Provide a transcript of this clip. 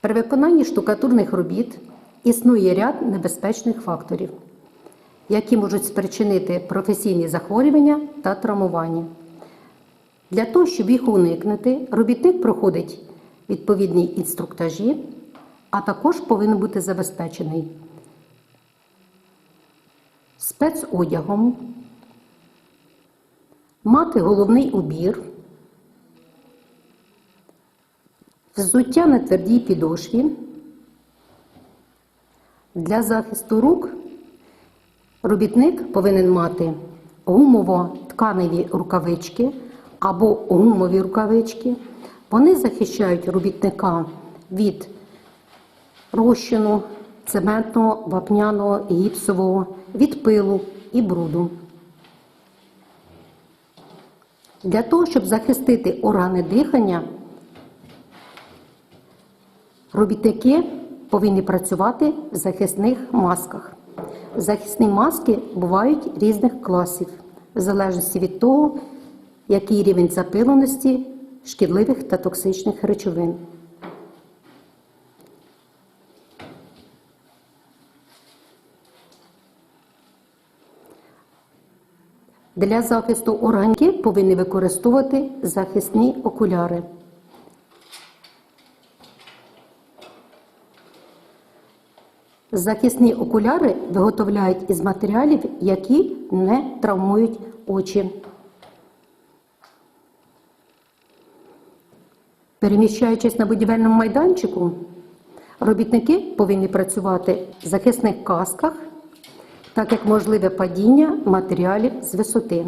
При виконанні штукатурних робіт існує ряд небезпечних факторів, які можуть спричинити професійні захворювання та травмування. Для того, щоб їх уникнути, робітник проходить відповідні інструктажі, а також повинен бути забезпечений спецодягом, мати головний убір, взуття на твердій підошві. Для захисту рук робітник повинен мати гумово-тканеві рукавички або гумові рукавички. Вони захищають робітника від розчину, цементного, вапняного, гіпсового, від пилу і бруду. Для того, щоб захистити органи дихання, робітники повинні працювати в захисних масках. Захисні маски бувають різних класів, в залежності від того, який рівень запиленості шкідливих та токсичних речовин. Для захисту органів повинні використовувати захисні окуляри. Захисні окуляри виготовляють із матеріалів, які не травмують очі. Переміщаючись на будівельному майданчику, робітники повинні працювати в захисних касках, так як можливе падіння матеріалів з висоти.